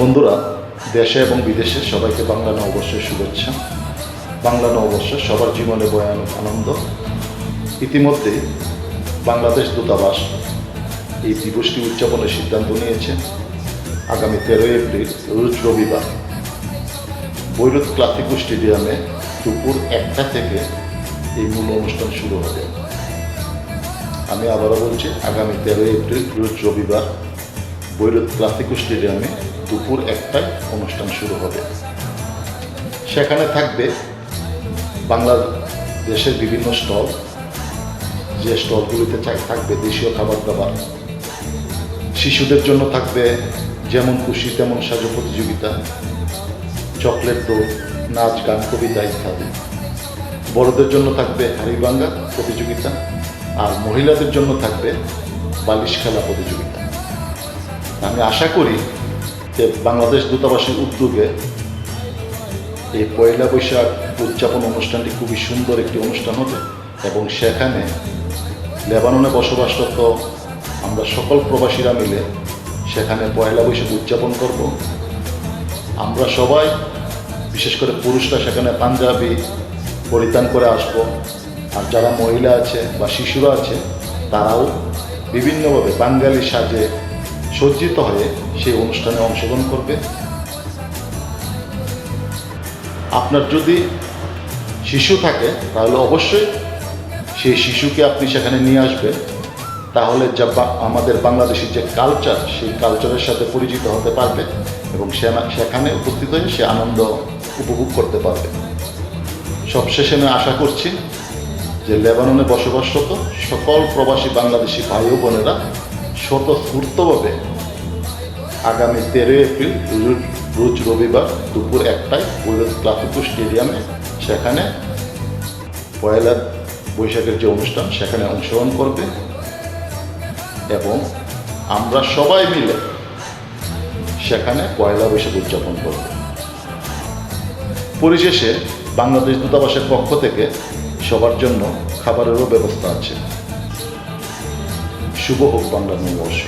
বন্ধুরা, দেশে এবং বিদেশে সবাইকে বাংলা নববর্ষের শুভেচ্ছা। বাংলা নববর্ষ সবার জীবনে বয়ান আনন্দ। ইতিমধ্যে বাংলাদেশ দূতাবাস এই দিবসটি উদযাপনের সিদ্ধান্ত নিয়েছে। আগামী তেরোই এপ্রিল, রোজ রবিবার, বৈরুত ক্লাসিক স্টেডিয়ামে দুপুর একটা থেকে এই মূল অনুষ্ঠান শুরু হবে। আমি আবারও বলছি, আগামী তেরোই এপ্রিল, রোজ রবিবার, বৈরুত ক্লাসিক স্টেডিয়ামে দুপুর একটায় অনুষ্ঠান শুরু হবে। সেখানে থাকবে বাংলাদেশের বিভিন্ন স্টল। যে স্টলগুলিতে থাকবে দেশীয় খাবার দাবার। শিশুদের জন্য থাকবে যেমন খুশি তেমন সাজো প্রতিযোগিতা, চকলেট দৌড় নাচ, গান, কবিতা ইত্যাদি। বড়দের জন্য থাকবে হাড়িভাঙ্গা প্রতিযোগিতা আর মহিলাদের জন্য থাকবে বালিশ খেলা প্রতিযোগিতা। আমি আশা করি বাংলাদেশ দূতাবাসের উদ্যোগে এই পয়লা বৈশাখ উদযাপন অনুষ্ঠানটি খুবই সুন্দর একটি অনুষ্ঠান হবে এবং সেখানে লেবাননে বসবাসরত আমরা সকল প্রবাসীরা মিলে সেখানে পয়লা বৈশাখ উদযাপন করব। আমরা সবাই, বিশেষ করে পুরুষরা সেখানে পাঞ্জাবি পরিধান করে আসব। আর যারা মহিলা আছে বা শিশুরা আছে, তারাও বিভিন্নভাবে বাঙালি সাজে সজ্জিত হয়ে সেই অনুষ্ঠানে অংশগ্রহণ করবে। আপনার যদি শিশু থাকে, তাহলে অবশ্যই সেই শিশুকে আপনি সেখানে নিয়ে আসবেন। তাহলে যা আমাদের বাংলাদেশের যে কালচার সেই কালচারের সাথে পরিচিত হতে পারবে এবং সেখানে উপস্থিত হয়ে সে আনন্দ উপভোগ করতে পারবে। সবশেষে আমি আশা করছি যে লেবাননে বসবাসরত সকল প্রবাসী বাংলাদেশি ভাই বোনেরা স্বতঃস্ফূর্তভাবে আগামী তেরোই এপ্রিল, রোজ- রবিবার দুপুর একটায় বৈরত ক্লাসিকো স্টেডিয়ামে। সেখানে পয়লা বৈশাখের যে অনুষ্ঠান, সেখানে অংশগ্রহণ করবে। এবং আমরা সবাই মিলে সেখানে পয়লা বৈশাখ উদযাপন করব। পরিশেষে বাংলাদেশ দূতাবাসের পক্ষ থেকে সবার জন্য খাবারেরও ব্যবস্থা আছে। শুভ হোক বাংলা নববর্ষ।